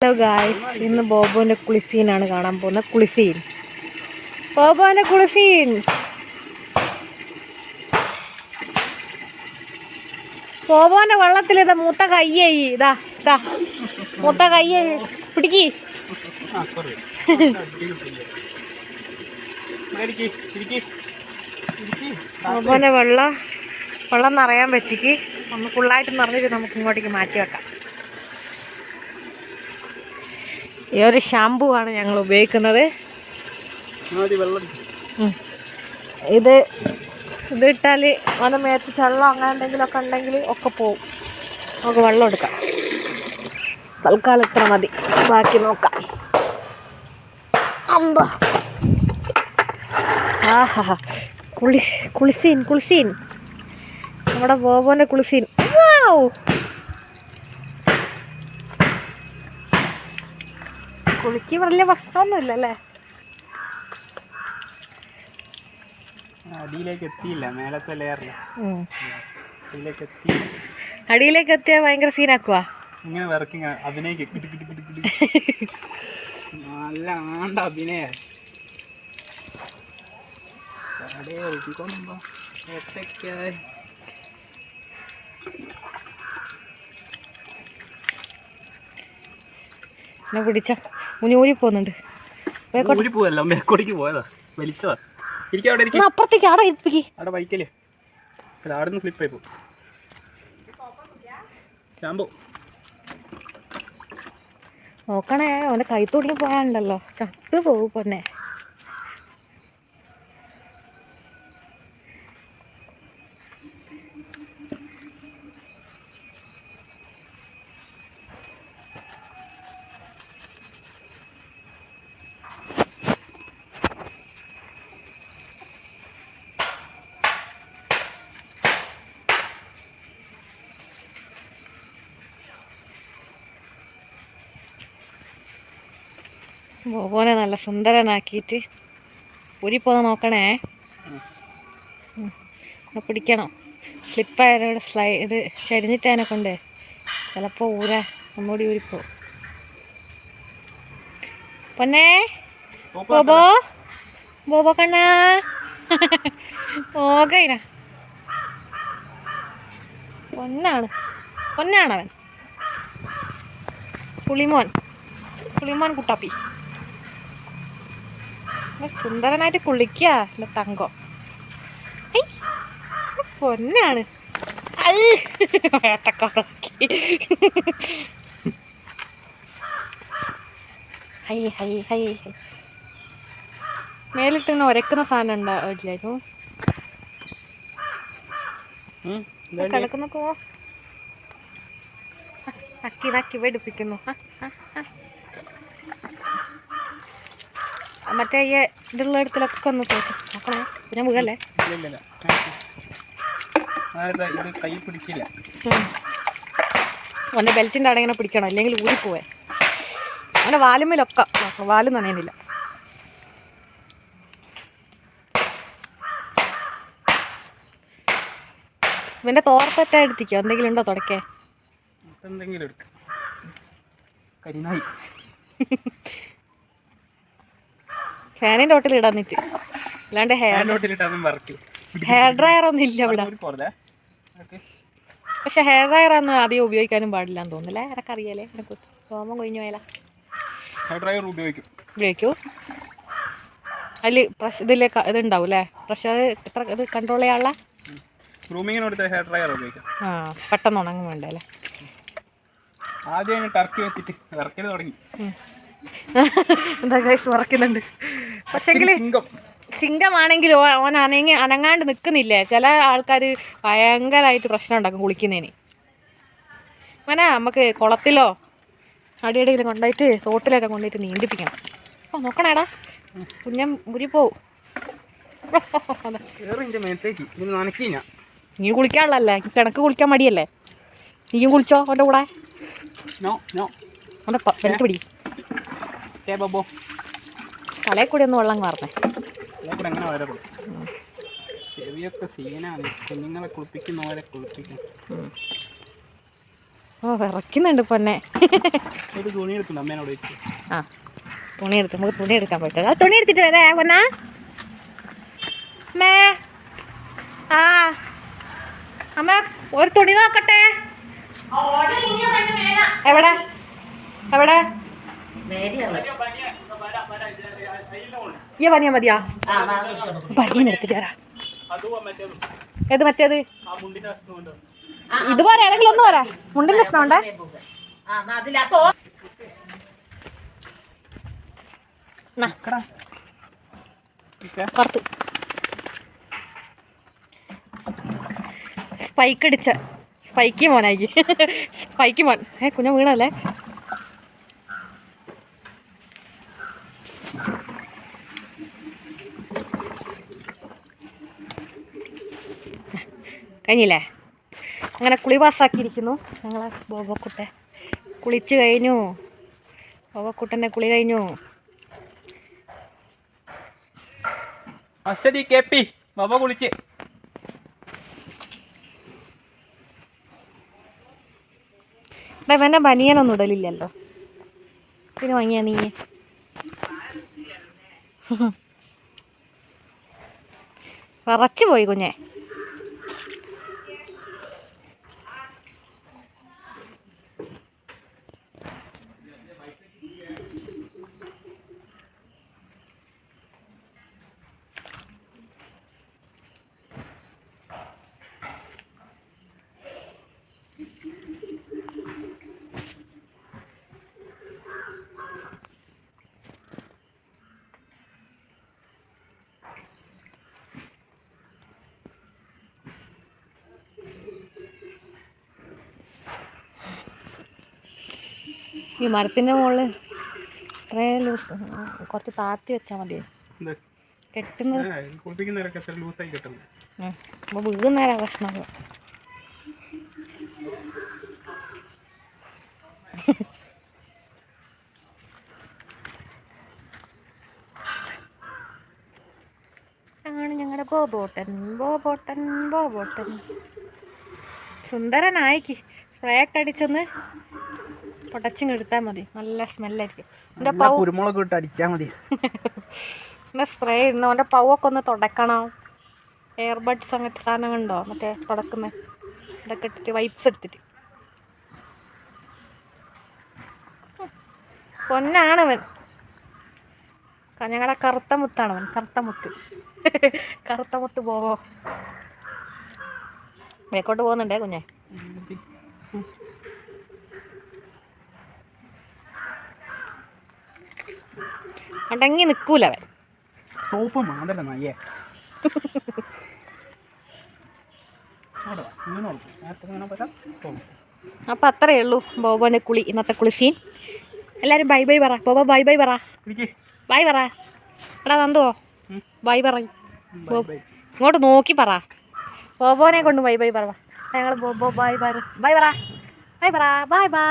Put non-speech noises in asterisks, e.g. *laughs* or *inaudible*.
Hello guys ഇന്ന് ബോബോന്റെ കുളിസീനാണ് കാണാൻ പോകുന്നത് കുളിസീൻ. ബോബോന്റെ കുളിസീൻ. ബോബോന്റെ വെള്ളത്തിൽ ഇതാ മൂത്ത കയ്യായി ഇതാ ഇതാ. മൂത്ത കയ്യായി പിടിക്കി. ബോബോന്റെ വെള്ളം. വെള്ളം നിറയാൻ വെച്ചിക്ക്. ഒന്ന് ഫുള്ളായിട്ട് നിറഞ്ഞിട്ട് നമുക്ക് ഇങ്ങോട്ടേക്ക് മാറ്റി വെക്കാം. ഈ ഒരു ഷാമ്പു ആണ് ഞങ്ങൾ ഉപയോഗിക്കുന്നത്. ഇത് ഇതിട്ടാൽ വന്ന് മേത്ത് ചള്ളം അങ്ങനെ എന്തെങ്കിലുമൊക്കെ ഉണ്ടെങ്കിൽ ഒക്കെ പോവും. നമുക്ക് വെള്ളം എടുക്കാം. തൽക്കാലം ഇത്ര മതി. ബാക്കി നോക്കാം. അമ്പ. ആഹാ. കുളി കുളിസീൻ കുളിസീൻ. നമ്മുടെ ബോബോന്റെ കുളിസീൻ. വാവ് കുളിക്ക് വലിയ പ്രശ്നമൊന്നുമില്ല അല്ലേ അടിയിലേക്ക് എത്തിയില്ല മേലത്തെ ലെയറിൽ അടിയിലേക്ക് എത്തി. അടിയിലേക്ക് എത്തിയാൽ ഭയങ്കര സീനാക്കുവാ. ഇങ്ങനെ വിറക്കിങ് അഭിനയിക്ക് കിട്ടി കിട്ടി കിട്ടി കിട്ടി നല്ല ആണ്ട അഭിനയ. ഒറ്റയ്ക്കായി എന്നെ പിടിച്ച. മുനി ഊരി പോകുന്നുണ്ട് ഊരി പോവല്ല? മേക്കോടിക്ക് പോയതാ. വലിച്ചതാ. ഇരിക്കും അവിടെ ഇരിക്കും. എന്നാ അപ്പുറത്തേക്ക് ആടെ ഇരിപ്പിക്ക്. അവിടെ ബൈക്കല്ലേ അത് അവിടെ നിന്ന് സ്ലിപ്പായി പോകും ശാമ്പു നോക്കണേ അവന്റെ കൈത്തോട്ടിൽ പോയാണ്ടല്ലോ. ചത്തു പോകും പൊന്നെ. ബോബോനെ നല്ല സുന്ദരനാക്കിയിട്ട്. ഊരിപ്പോന്ന് നോക്കണേ. പിടിക്കണം. സ്ലിപ്പായതോടെ സ്ലൈ ഇത് ചരിഞ്ഞിട്ടതിനെ കൊണ്ടേ. ചിലപ്പോൾ ഊരാ ഒന്നുകൂടി ഊരിപ്പോ. പൊന്നേ ബോബോ ബോബോ കണ്ണാ. നോക്കയിന പൊന്നാണ് പൊന്നാണവൻ. പുളിമോൻ പുളിമോൻ കുട്ടാപ്പി. സുന്ദരനായിട്ട് കുളിക്കുക എന്റെ തങ്കം പൊന്നാണ് മേലിട്ടിന്ന് വേട്ടക്കൊടക്കി. Hi hi hi hi. മേലിട്ട് ഇങ്ങനെ ഒരക്കുന്ന സാധനം ഉണ്ടാവില്ലായിരുന്നു കിടക്കുന്നൊക്കെ അക്കി നക്കി വെടിപ്പിക്കുന്നു ആ, ആ, ആ. മറ്റേ ഈ ഇതുള്ള ഇടത്തിലൊക്കെ ഒന്ന് തോച്ചു നോക്കണേ. പിന്നെ മുഖല്ലേ? അവന്റെ ബെൽറ്റിന്റെ അവിടെ ഇങ്ങനെ പിടിക്കണം അല്ലെങ്കിൽ ഊരിപ്പോവേ. അവന്റെ വാലുമ്മലൊക്കെ നോക്കണം. വാൽ നനയുന്നില്ല. ഇവന്റെ തോർത്തൊറ്റ എടുത്തിക്കോ? എന്തെങ്കിലും ഉണ്ടോ തുടക്കേ എന്തെങ്കിലും എടുക്കാം. കരിനായി. *laughs* ഫാനിന്റെ ഹോട്ടലിൽ ഇടാൻ നിറ്റ് അല്ലാണ്ട് ഹെയർ ഹെയർ ഡ്രയർ ഒന്നും ഇല്ല ഇവിടെ. പക്ഷെ ഹെയർ ഡ്രയർ ഒന്നും അധികം ഉപയോഗിക്കാനും പാടില്ല എന്ന് തോന്നുന്നില്ലേ എനക്കറിയാലേ എനക്ക് സോമം കൊഴിഞ്ഞു പോയാലാ ഹെയർ ഡ്രയർ ഉപയോഗിക്കും. ഉപയോഗിക്കൂ. അതിൽ പ്രഷ് ഇതിലെ ഇതുണ്ടാവും അല്ലേ? പ്രഷർ എത്ര ഇത് കൺട്രോൾ ചെയ്യാനുള്ള ഹെയർ ഡ്രയർ ഉപയോഗിക്കാം. ആ പെട്ടെന്ന് ഉണങ്ങും വേണ്ട അല്ലേ? ആദ്യം ടർക്കി വെച്ചിട്ട് ഇറക്കൽ തുടങ്ങി. എന്താ ഗൈസ് മറക്കുന്നുണ്ട്. പക്ഷെങ്കിൽ സിംഗം. സിംഗമാണെങ്കിൽ ഓൻ അനങ്ങി അനങ്ങാണ്ട് നിൽക്കുന്നില്ല ചില ആൾക്കാർ ഭയങ്കരമായിട്ട് പ്രശ്നം ഉണ്ടാക്കും കുളിക്കുന്നതിന്. അങ്ങനെ നമുക്ക് കുളത്തിലോ അടിയടിയിലും കൊണ്ടായിട്ട് തോട്ടിലൊക്കെ കൊണ്ടായിട്ട് നീന്തിപ്പിക്കണം. അപ്പോൾ നോക്കണേടാ. കുഞ്ഞം മുരി പോവും കയറിന്റെ മേത്തേക്ക്. ഇത് നനക്കി ഞാൻ. നീ കുളിക്കാനുള്ളല്ലേ കിണക്ക് കുളിക്കാൻ മടിയല്ലേ? നീയും കുളിച്ചോ അവന്റെ കൂടെ? അവന്റെ വെള്ളിട്ട് പിടി. ഏ ബബോ. തലയിൽ കൂടി ഒന്ന് വെള്ളം മാറണേ കൂടെ എങ്ങനെ വരരുത്. ചെവിയൊക്കെ സീനാണ്. കുഞ്ഞുങ്ങളെ കുളിപ്പിക്കുന്ന പോലെ കുളിപ്പിക്കും. ഓ വിറയ്ക്കുന്നുണ്ട് പൊന്നെ. ഒരു തുണി എടുക്കുന്നു അമ്മേനോട് വെച്ച്. ആ തുണി എടുത്ത് നമുക്ക് തുണി എടുക്കാൻ പറ്റും ആ തുണി എടുത്തിട്ട് വരാ പൊന്നാ? അമ്മേ. ആ. അമ്മ ഒരു തുണി നോക്കട്ടെ. എവിടെ? എവിടെ? ഈ പനിയ മതിയാ? പനിയൻ എടുത്തിട്ട് ഏത് മറ്റേത്? ഇത് പോരാ ഏതെങ്കിലും ഒന്ന് പോരാ മുണ്ടിന്റെ പ്രശ്നമുണ്ടേ പുറത്ത് സ്പൈക്ക് അടിച്ച. സ്പൈക്ക് മോനായി. സ്പൈക്ക് മോൻ. ഏ കുഞ്ഞ വീണല്ലേ കഴിഞ്ഞില്ലേ? അങ്ങനെ കുളി പാസ്സാക്കിയിരിക്കുന്നു. ഞങ്ങളെ ബോബക്കുട്ടെ കുളിച്ച് കഴിഞ്ഞു. ബോബക്കുട്ടന്റെ കുളി കഴിഞ്ഞു. അശ്വതി കെ പി ബോബ കുളിച്ച്. ഇവന്റെ ബനിയനൊന്നും ഇടലില്ലല്ലോ. പിന്നെ വാങ്ങിയ നീ. പറച്ചു പോയി കുഞ്ഞെ. ഈ മരത്തിന്റെ മുകളിൽ ഇത്രയും ലൂസ് കുറച്ച് താത്തി വെച്ചാൽ മതി കെട്ടുന്നത്? അപ്പോൾ വീഴുന്നേരാ പ്രശ്നം ആണ് ഞങ്ങളുടെ ബോബോട്ടൻ. ബോബോട്ടൻ ബോബോട്ടൻ. സുന്ദരനായിക്ക് സ്പ്രേ ഒക്കെ അടിച്ചൊന്ന് പൊടച്ചിങ് എടുത്താൽ മതി. നല്ല സ്മെല്ലായിരിക്കും. എന്റെ പൗ കുരുമുളക് ഇട്ട് അടിച്ചാൽ മതി. *laughs* എന്റെ സ്പ്രേ ഇടുന്ന അവന്റെ പൗവൊക്കെ ഒന്ന് തുടക്കണം. എയർബഡ്സ് അങ്ങനത്തെ സാധനങ്ങളുണ്ടോ മറ്റേ തുടക്കുന്ന ഇതൊക്കെ ഇട്ടിട്ട് വൈപ്സ് എടുത്തിട്ട്. പൊന്നാണവൻ ക- ഞങ്ങളുടെ കറുത്ത മുത്താണവൻ കറുത്ത മുത്ത്. *laughs* കറുത്ത മുത്ത് പോവോ. മേക്കോട്ട് പോകുന്നുണ്ടേ കുഞ്ഞെ? അടങ്ങി നിൽക്കൂല അവൻ സോപ്പ് മാതല്ല നയ്യേ. അപ്പം അത്രയേ ഉള്ളൂ ബോബോന്റെ കുളി ഇന്നത്തെ കുളി സീൻ എല്ലാവരും ബൈ ബൈ പറ. ബോബോ ബൈ ബൈ പറ. ബൈ പറ. എടാ നന്ദുവോ? ബൈ പറ ഇങ്ങോട്ട് നോക്കി പറ. ബോബോനെ കൊണ്ട് ബൈ ബൈ പറ. ഞങ്ങൾ ബോബോ ബൈ ബൈ ബൈ പറ. ബൈ പറ. Bye bye